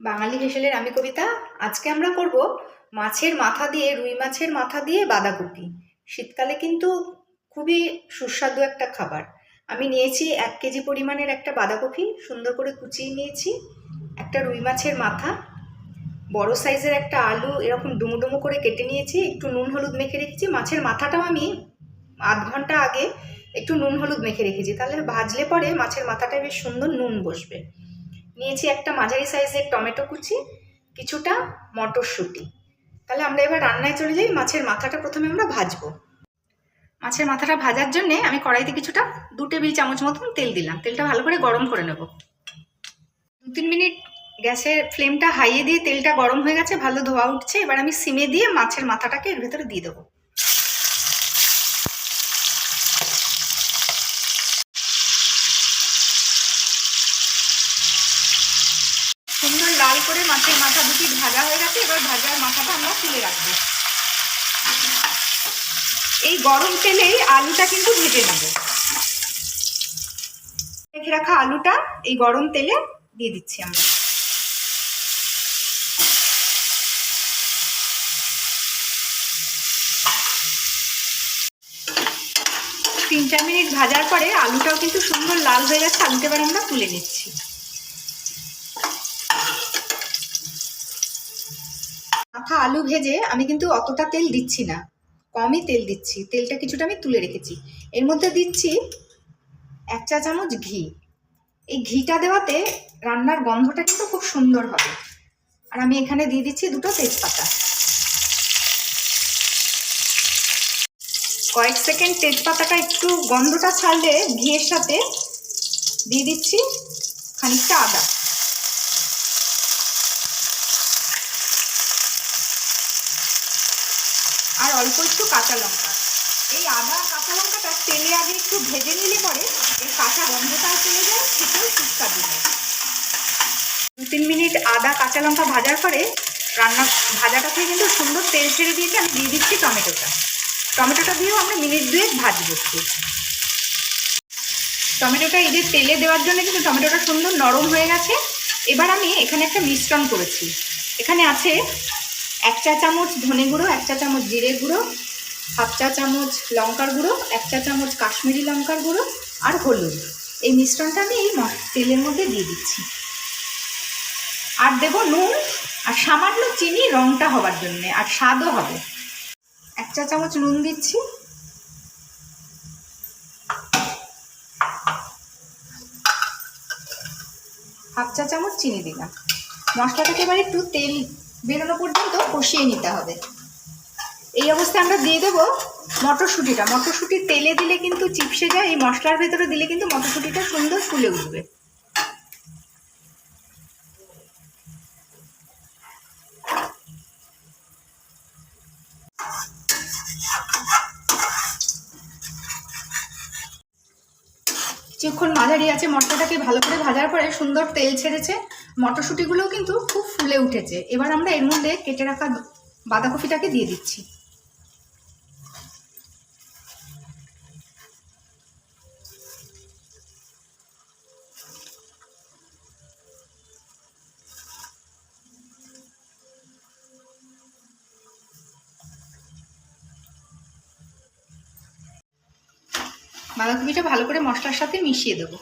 বাঙালি হেসেলের আমি কবিতা। আজকে আমরা করব মাছের মাথা দিয়ে, রুই মাছের মাথা দিয়ে বাঁধাকপি। শীতকালে কিন্তু খুবই সুস্বাদু একটা খাবার। আমি নিয়েছি এক কেজি পরিমাণের একটা বাঁধাকপি, সুন্দর করে কুচিয়ে নিয়েছি। একটা রুই মাছের মাথা, বড় সাইজের একটা আলু, এরকম ডুমো করে কেটে নিয়েছি। একটু নুন হলুদ মেখে রেখেছি। মাছের মাথাটাও আমি আধ ঘণ্টা আগে একটু নুন হলুদ মেখে রেখেছি। তাহলে ভাজলে পরে মাছের মাথাটা বেশ সুন্দর নুন বসবে। নিয়েছি একটা মাঝারি সাইজের টমেটো কুচি, কিছুটা মটরশুঁটি। তাহলে আমরা এবার রান্নায় চলে যাই, মাছের মাথাটা প্রথমে আমরা ভাজবো। মাছের মাথাটা ভাজার জন্য আমি কড়াইতে কিছুটা দু টেবিল চামচ মতন তেল দিলাম। তেলটা ভালো করে গরম করে নেব। দু তিন মিনিট গ্যাসের ফ্লেমটা হাইয়ে দিয়ে তেলটা গরম হয়ে গেছে, ভালো ধোয়া উঠছে। এবার আমি সিমে দিয়ে মাছের মাথাটাকে এর ভেতরে দিয়ে দেবো সুন্দর লাল করে মাছের মাথা দুটি ভাজা হয়ে গেছে, এবার ভাজার মাথাটা আমরা তুলে রাখব। এই গরম তেলেই আলুটা কিন্তু ভেজে নেব। রেখে রাখা আলুটা এই গরম তেলে দিয়ে দিচ্ছি আমরা। তিন চার মিনিট ভাজার পরে আলুটাও কিন্তু সুন্দর লাল হয়ে গেছে, আলুটা এবার আমরা তুলে নিচ্ছি। মাথা আলু ভেজে আমি কিন্তু অতটা তেল দিচ্ছি না। কমই তেল দিচ্ছি। তেলটা কিছুটা আমি তুলে রেখেছি। এর মধ্যে দিচ্ছি এক চা চামচ ঘি। এই ঘিটা দেওয়াতে রান্নার গন্ধটা কিন্তু খুব সুন্দর হবে। আর আমি এখানে দিয়ে দিচ্ছি দুটো তেজপাতা। কয়েক সেকেন্ড তেজপাতাটা একটু গন্ধটা ছাড়লে ঘিয়ের সাথে দিয়ে দিচ্ছি খানিকটা আদা। আর অল্প একটু কাঁচা লঙ্কা। এই আদা কাঁচা লঙ্কাটা তেলে আগে একটু ভেজে নিলে পরে এর কাঁচা গন্ধটাও চলে যায় খেতেও সুস্বাদু হয়। দু তিন মিনিট আদা, কাঁচা লঙ্কা ভাজার পরে রান্না, ভাজাটা থেকে কিন্তু সুন্দর তেল ছেড়ে দিয়েছে আমি দিয়ে দিচ্ছি টমেটোটা। টমেটোটা দিয়েও আমরা মিনিট দুয়েক ভাজবো। একটু টমেটোটা এই যে তেলে দেওয়ার জন্য কিন্তু টমেটোটা সুন্দর নরম হয়ে গেছে। এবার আমি এখানে একটা মিশ্রণ করেছি। এখানে আছে এক চা চামচ ধনে গুঁড়ো, এক চা চামচ জিরে গুঁড়ো, হাফ চা চামচ লঙ্কার গুঁড়ো, এক চা চামচ কাশ্মীরি লঙ্কার গুঁড়ো আর হলুদ। এই মিশ্রণটা আমি এই তেলের মধ্যে দিয়ে দিচ্ছি। আর দেব নুন আর সামান্য চিনি রঙটা হবার জন্যে, আর স্বাদও হবে। এক চা চামচ নুন দিচ্ছি। হাফ চা চামচ চিনি দিলাম। মশলাটাকে এবার একটু তেল বেরোনো পর্যন্ত কষিয়ে নিতে হবে। এই অবস্থায় আমরা দিয়ে দেবো মটরশুঁটিটা। মটরশুঁটি তেলে দিলে কিন্তু চিপসে যায়, এই মশলার ভেতরে দিলে কিন্তু মটরশুঁটিটা সুন্দর ফুলে উঠবে। কিছুক্ষণ মাঝারি আছে মটরটাকে ভালো করে ভাজার পরে সুন্দর তেল ছেড়েছে। মটরশুঁটিগুলোও কিন্তু খুব ফুলে উঠেছে। এবার আমরা এর মধ্যে কেটে রাখা বাঁধাকপিটাকে দিয়ে দিচ্ছি। বাঁধাকপিটা ভালো করে মশলার সাথে মিশিয়ে দেবো।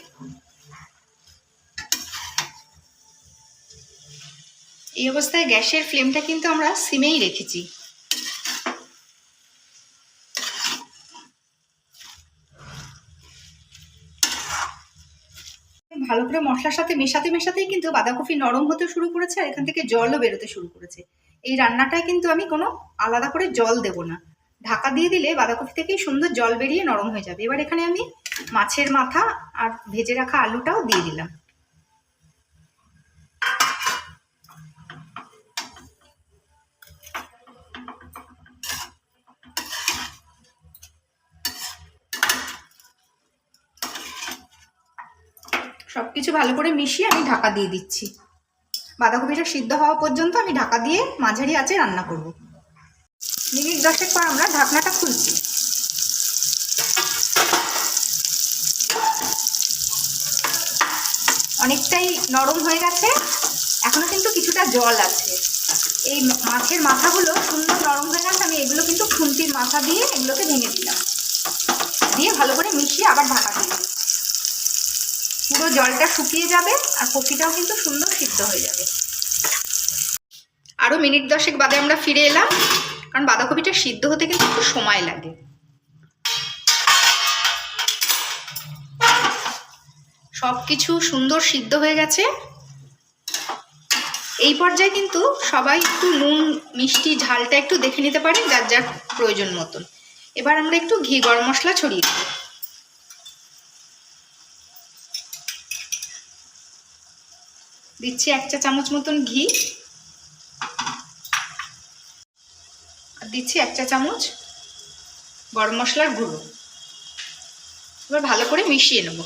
এই অবস্থায় গ্যাসের ফ্লেমটা কিন্তু আমরা সিমেই রেখেছি। ভালো করে মশলার সাথে মেশাতে মেশাতেই কিন্তু বাঁধাকপি নরম হতে শুরু করেছে আর এখান থেকে জলও বেরোতে শুরু করেছে। এই রান্নাটায় কিন্তু আমি কোনো আলাদা করে জল দেব না। ঢাকা দিয়ে দিলে বাঁধাকপি থেকেই সুন্দর জল বেরিয়ে নরম হয়ে যাবে। এবার এখানে আমি মাছের মাথা আর ভেজে রাখা আলুটাও দিয়ে দিলাম। সব কিছু ভালো করে মিশিয়ে আমি ঢাকা দিয়ে দিচ্ছি। বাঁধাকপিটা সিদ্ধ হওয়া পর্যন্ত আমি ঢাকা দিয়ে মাঝারি আঁচে রান্না করব। মিনিট দশেক পর আমরা ঢাকনাটা খুলছি। অনেকটাই নরম হয়ে গেছে। এখনও কিন্তু কিছুটা জল আছে। এই মাছের মাথাগুলো সুন্দর নরম হয়ে গেছে, আমি এগুলো কিন্তু খুন্তির মাথা দিয়ে এগুলোকে ভেঙে দিলাম। দিয়ে ভালো করে মিশিয়ে আবার ঢাকা দিলাম। পুরো জলটা শুকিয়ে যাবে আর কপিটাও কিন্তু সুন্দর সিদ্ধ হয়ে যাবে। আরও মিনিট দশেক বাদে আমরা ফিরে এলাম। কারণ বাঁধাকপিটা সিদ্ধ হতে কিন্তু একটু সময় লাগে। সব কিছু সুন্দর সিদ্ধ হয়ে গেছে। এই পর্যায়ে কিন্তু সবাই একটু নুন, মিষ্টি, ঝালটা একটু দেখে নিতে পারেন যার যার প্রয়োজন মতন। এবার আমরা একটু ঘি, গরম মশলা ছড়িয়ে দিই দিচ্ছি এক চা চামচ মতন ঘি। দিচ্ছি এক চা চামচ গরম মশলার গুঁড়ো। এবার ভালো করে মিশিয়ে নেব।